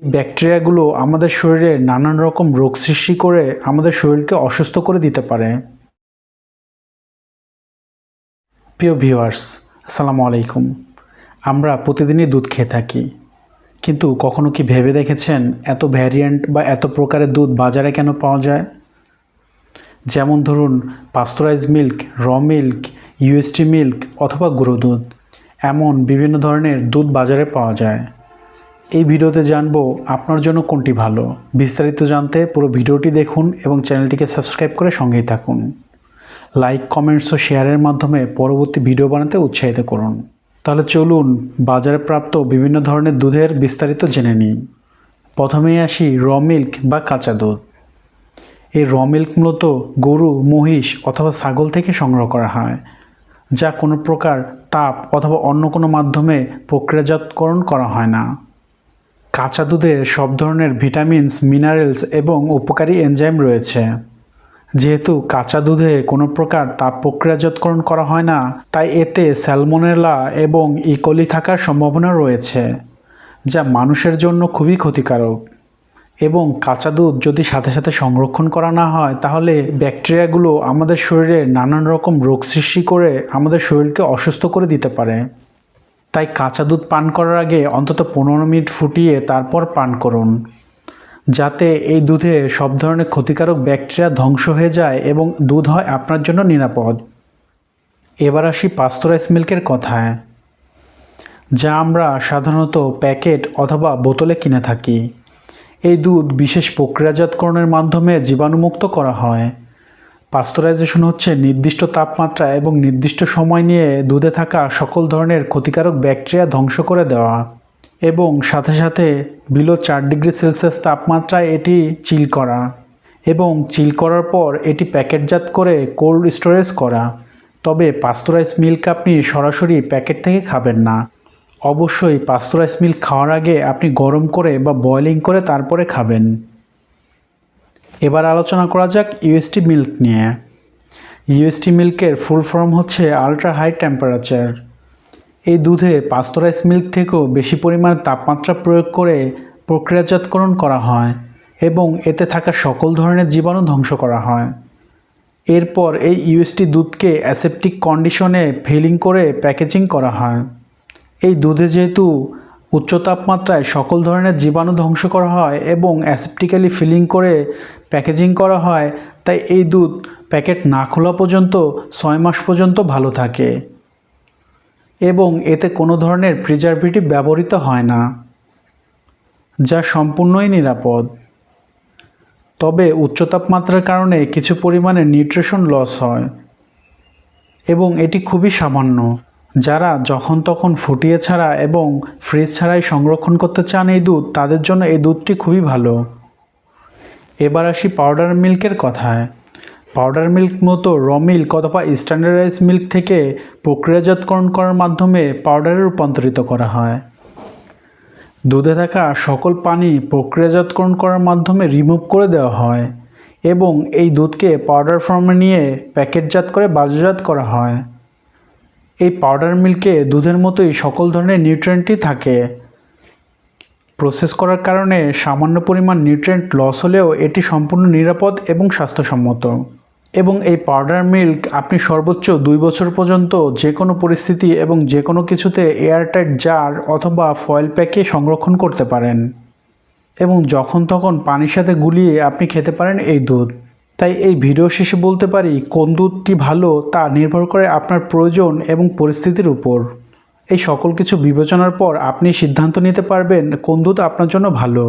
ব্যাকটেরিয়াগুলো আমাদের শরীরে নানান রকম রোগ সৃষ্টি করে আমাদের শরীরকে অসুস্থ করে দিতে পারে। প্রিয় ভিউয়ার্স, আসসালামু আলাইকুম। আমরা প্রতিদিনই দুধ খেয়ে থাকি। কিন্তু কখনো কি ভেবে দেখেছেন এত ভ্যারিয়েন্ট বা এত প্রকারের দুধ বাজারে কেন পাওয়া যায়? যেমন ধরুন pasteurize milk, raw milk UST milk অথবা গুঁড়ো দুধ, এমন বিভিন্ন ধরনের দুধ বাজারে পাওয়া যায়। এই ভিডিওতে জানব আপনার জন্য কোনটি ভালো। বিস্তারিত জানতে পুরো ভিডিওটি দেখুন এবং চ্যানেলটিকে সাবস্ক্রাইব করে সঙ্গেই থাকুন। লাইক, কমেন্টস ও শেয়ারের মাধ্যমে পরবর্তী ভিডিও বানাতে উৎসাহিত করুন। তাহলে চলুন বাজারে প্রাপ্ত বিভিন্ন ধরনের দুধের বিস্তারিত জেনে নিই। প্রথমেই আসি র মিল্ক বা কাঁচা দুধ। এই র মিল্ক মূলত গরু, মহিষ অথবা ছাগল থেকে সংগ্রহ করা হয়, যা কোনো প্রকার তাপ অথবা অন্য কোনো মাধ্যমে প্রক্রিয়াজাতকরণ করা হয় না। কাঁচা দুধে সব ধরনের ভিটামিনস, মিনারেলস এবং উপকারী এনজাইম রয়েছে। যেহেতু কাঁচা দুধে কোনো প্রকার তাপ প্রক্রিয়াজাতকরণ করা হয় না, তাই এতে স্যালমোনেলা এবং ইকোলি থাকার সম্ভাবনা রয়েছে, যা মানুষের জন্য খুবই ক্ষতিকারক। এবং কাঁচা দুধ যদি সাথে সাথে সংরক্ষণ করা না হয়, তাহলে ব্যাকটেরিয়াগুলো আমাদের শরীরে নানান রকম রোগ সৃষ্টি করে আমাদের শরীরকে অসুস্থ করে দিতে পারে। তাই কাঁচা দুধ পান করার আগে অন্তত পনেরো মিনিট ফুটিয়ে তারপর পান করুন। যাতে এই দুধে সব ধরনের ক্ষতিকারক ব্যাকটেরিয়া ধ্বংস হয়ে যায় এবং দুধ হয় আপনার জন্য নিরাপদ। এবার আসি পাস্তরাইস মিল্কের কথায়, যা আমরা সাধারণত প্যাকেট অথবা বোতলে কিনে থাকি। এই দুধ বিশেষ প্রক্রিয়াজাতকরণের মাধ্যমে জীবাণুমুক্ত করা হয়। পাস্তরাইজেশন হচ্ছে নির্দিষ্ট তাপমাত্রা এবং নির্দিষ্ট সময় নিয়ে দুধে থাকা সকল ধরনের ক্ষতিকারক ব্যাকটেরিয়া ধ্বংস করে দেওয়া। এবং সাথে সাথে বিলো চার ডিগ্রি সেলসিয়াস তাপমাত্রায় এটি চিল করা এবং চিল করার পর এটি প্যাকেটজাত করে কোল্ড স্টোরেজ করা। তবে পাস্তরাইজ মিল্ক আপনি সরাসরি প্যাকেট থেকে খাবেন না। অবশ্যই পাস্তরাইজ মিল্ক খাওয়ার আগে আপনি গরম করে বা বয়লিং করে তারপরে খাবেন। এবার আলোচনা করা যাক ইউএসটি মিল্ক নিয়ে। ইউএসটি মিল্কের ফুল ফর্ম হচ্ছে আলট্রা হাই টেম্পারেচার এই দুধে পাস্তরাইজ মিল্ক থেকেও বেশি পরিমাণ তাপমাত্রা প্রয়োগ করে প্রক্রিয়াজাতকরণ করা হয় এবং এতে থাকা সকল ধরনের জীবাণু ধ্বংস করা হয়। এরপর এই ইউএসটি দুধকে অ্যাসেপটিক কন্ডিশনে ফিলিং করে প্যাকেজিং করা হয়। এই দুধে যেহেতু উচ্চ তাপমাত্রায় সকল ধরনের জীবাণু ধ্বংস করা হয় এবং অ্যাসেপটিক্যালি ফিলিং করে প্যাকেজিং করা হয়। তাই এই দুধ প্যাকেট না খোলা পর্যন্ত ছয় মাস পর্যন্ত ভালো থাকে। এবং এতে কোনো ধরনের প্রিজারভেটিভ ব্যবহৃত হয় না, যা সম্পূর্ণই নিরাপদ। তবে উচ্চ তাপমাত্রার কারণে কিছু পরিমাণে নিউট্রিশন লস হয়, এবং এটি খুবই সামান্য। যারা যখন তখন ফুটিয়ে ছাড়া এবং ফ্রিজ ছাড়াই সংরক্ষণ করতে চান এই দুধ, তাদের জন্য এই দুধটি খুবই ভালো। এবার আসি পাউডার মিল্কের কথায়। পাউডার মিল্ক মতো র মিল্ক অথবা স্ট্যান্ডার্ডাইজ মিল্ক থেকে প্রক্রিয়াজাতকরণ করার মাধ্যমে পাউডারে রূপান্তরিত করা হয়। দুধে থাকা সকল পানি প্রক্রিয়াজাতকরণ করার মাধ্যমে রিমুভ করে দেওয়া হয় এবং এই দুধকে পাউডার ফর্মে নিয়ে প্যাকেটজাত করে বাজারজাত করা হয়। এই পাউডার মিল্কে দুধের মতোই সকল ধরনের নিউট্রেন্টই থাকে। প্রসেস করার কারণে সামান্য পরিমাণ নিউট্রেন্ট লস হলেও এটি সম্পূর্ণ নিরাপদ এবং স্বাস্থ্যসম্মত। এবং এই পাউডার মিল্ক আপনি সর্বোচ্চ দুই বছর পর্যন্ত যে কোনো পরিস্থিতি এবং যে কোনো কিছুতে এয়ারটাইট জার অথবা ফয়েল প্যাকে সংরক্ষণ করতে পারেন। এবং যখন তখন পানির সাথে গুলিয়ে আপনি খেতে পারেন এই দুধ। তাই এই ভিডিও শেষে বলতে পারি, কোন দুধটি ভালো তা নির্ভর করে আপনার প্রয়োজন এবং পরিস্থিতির উপর। এই সকল কিছু বিবেচনার পর আপনি সিদ্ধান্ত নিতে পারবেন কোন দুধ আপনার জন্য ভালো।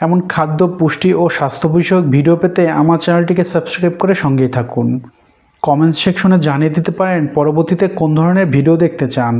এমন খাদ্য, পুষ্টি ও স্বাস্থ্য বিষয়ক ভিডিও পেতে আমার চ্যানেলটিকে সাবস্ক্রাইব করে সঙ্গেই থাকুন। কমেন্টস সেকশনে জানিয়ে দিতে পারেন পরবর্তীতে কোন ধরনের ভিডিও দেখতে চান।